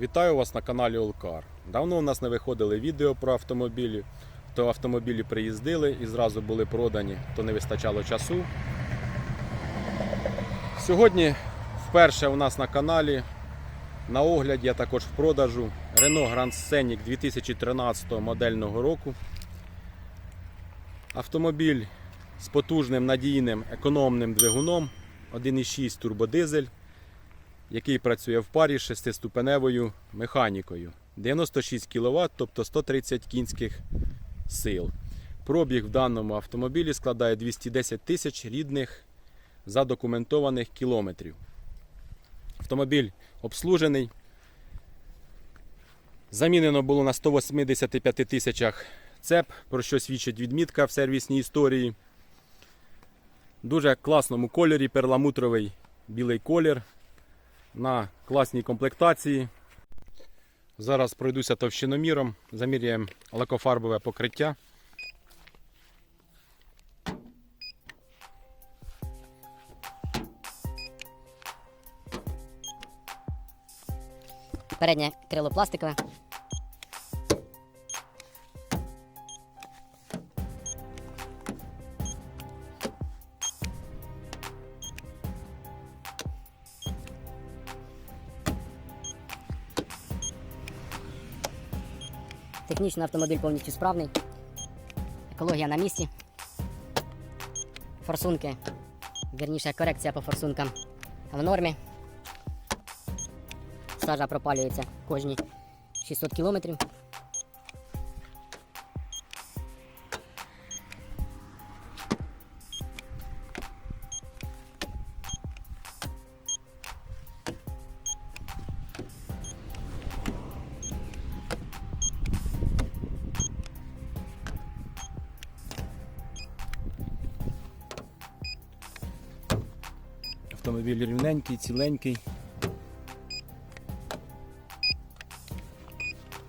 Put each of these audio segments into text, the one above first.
Вітаю вас на каналі Олкар. Давно у нас не виходили відео про автомобілі. То автомобілі приїздили і зразу були продані, то не вистачало часу. Сьогодні вперше у нас на каналі на огляді, а також в продажу Renault Grand Scenic 2013 модельного року. Автомобіль з потужним надійним економним двигуном 1,6 турбодизель який працює в парі з шестиступеневою механікою. 96 кВт, тобто 130 кінських сил. Пробіг в даному автомобілі складає 210 тисяч рідних задокументованих кілометрів. Автомобіль обслужений. Замінено було на 185 тисячах цеп, про що свідчить відмітка в сервісній історії. Дуже класному кольорі, перламутровий білий колір на класній комплектації. Зараз пройдуся товщиноміром, заміряємо лакофарбове покриття. Переднє крило пластикове. Технічно автомобіль повністю справний. Екологія на місці. Форсунки. Вірніше корекція по форсункам в нормі. Сажа пропалюється кожні 600 кілометрів. Автомобіль рівненький, ціленький.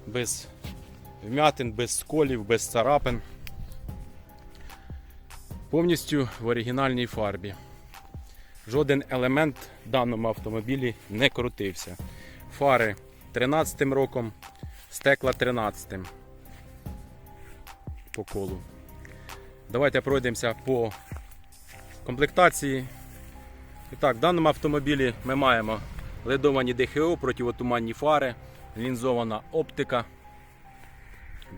Без вмятин, без сколів, без царапин. Повністю в оригінальній фарбі. Жоден елемент в даному автомобілі не крутився. Фари 13 роком, стекла 13 м по колу. Давайте пройдемося по комплектації. Так, в даному автомобілі ми маємо ледовані ДХО, противотуманні фари, лінзована оптика,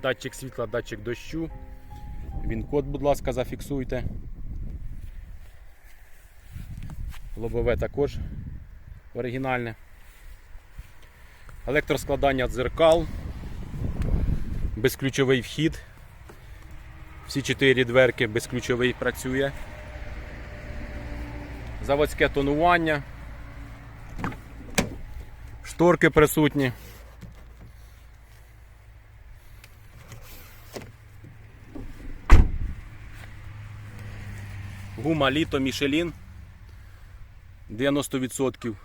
датчик світла, датчик дощу. Він код, будь ласка, зафіксуйте. Лобове також оригінальне. Електроскладання дзеркал, безключовий вхід. Всі чотири дверки безключовий працює заводське тонування, шторки присутні. Гума літо Мішелін 90%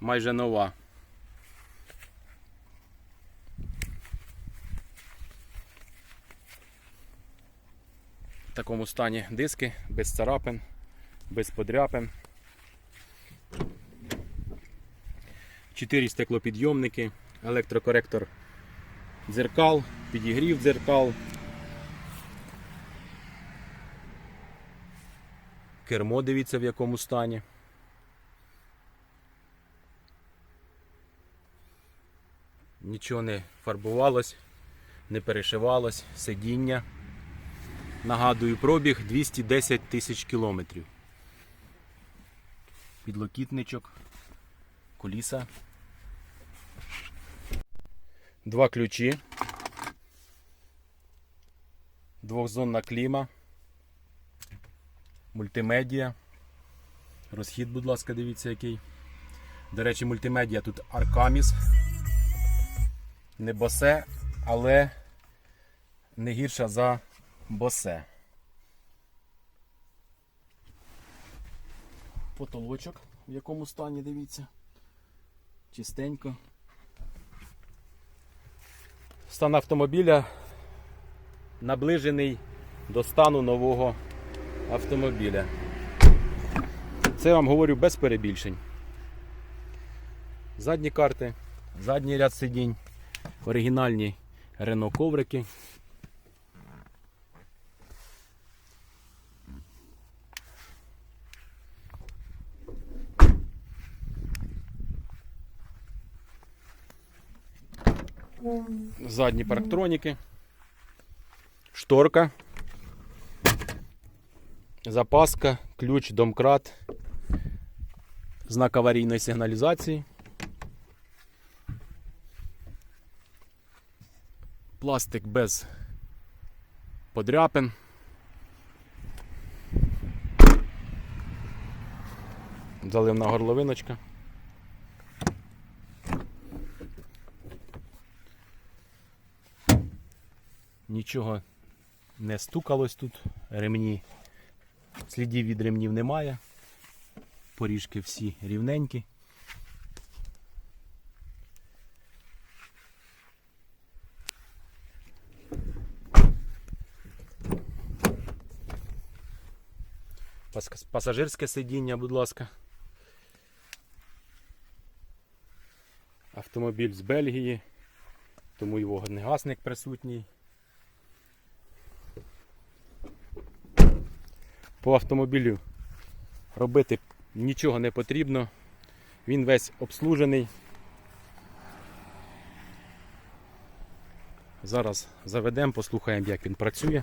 майже нова. В такому стані диски без царапин без подряпин. Чотири стеклопідйомники, електрокоректор дзеркал, підігрів дзеркал. Кермо дивіться в якому стані. Нічого не фарбувалось, не перешивалось, сидіння. Нагадую, пробіг 210 тисяч кілометрів підлокітничок, коліса. Два ключі. Двохзонна кліма. Мультимедіа. Розхід, будь ласка, дивіться який. До речі, мультимедіа тут Аркаміс. Не босе, але не гірша за босе. Потолочок, в якому стані, дивіться. Чистенько. Стан автомобіля наближений до стану нового автомобіля. Це я вам говорю без перебільшень. Задні карти Задній ряд сидінь. Оригінальні Рено коврики. Задні парктроніки. Шторка. Запаска, ключ, домкрат. Знак аварійної сигналізації. Пластик без подряпин. Заливна горловиночка. Нічого не стукалось тут, ремні. Слідів від ремнів немає. Поріжки всі рівненькі. Пасажирське сидіння, будь ласка. Автомобіль з Бельгії, тому і вогнегасник присутній. По автомобілю робити нічого не потрібно. Він весь обслужений. Зараз заведемо, послухаємо, як він працює.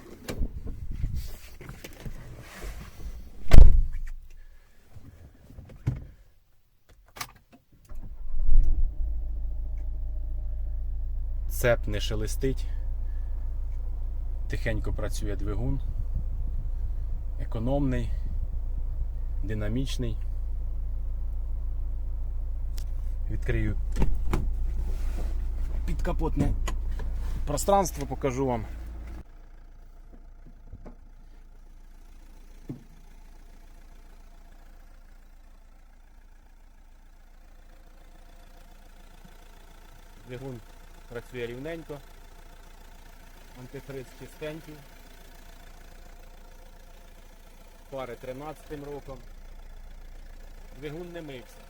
Цеп не шелестить. Тихенько працює двигун. Економний, динамічний. Відкрию підкапотне пространство, покажу вам. Двигун працює рівненько. Антифриз чистенький. Пари 13 роком. Двигун не мився.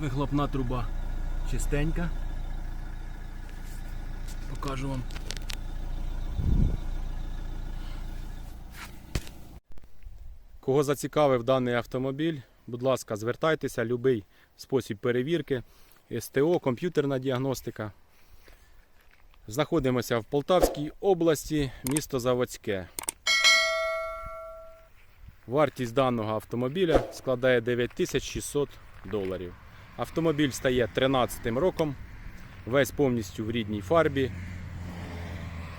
Вихлопна труба чистенька. Покажу вам. Кого зацікавив даний автомобіль, будь ласка, звертайтеся, будь-який спосіб перевірки, СТО, комп'ютерна діагностика. Знаходимося в Полтавській області, місто Заводське. Вартість даного автомобіля складає 9600 доларів. Автомобіль стає 13 роком, весь повністю в рідній фарбі,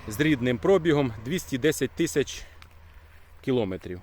з рідним пробігом 210 тисяч кілометрів.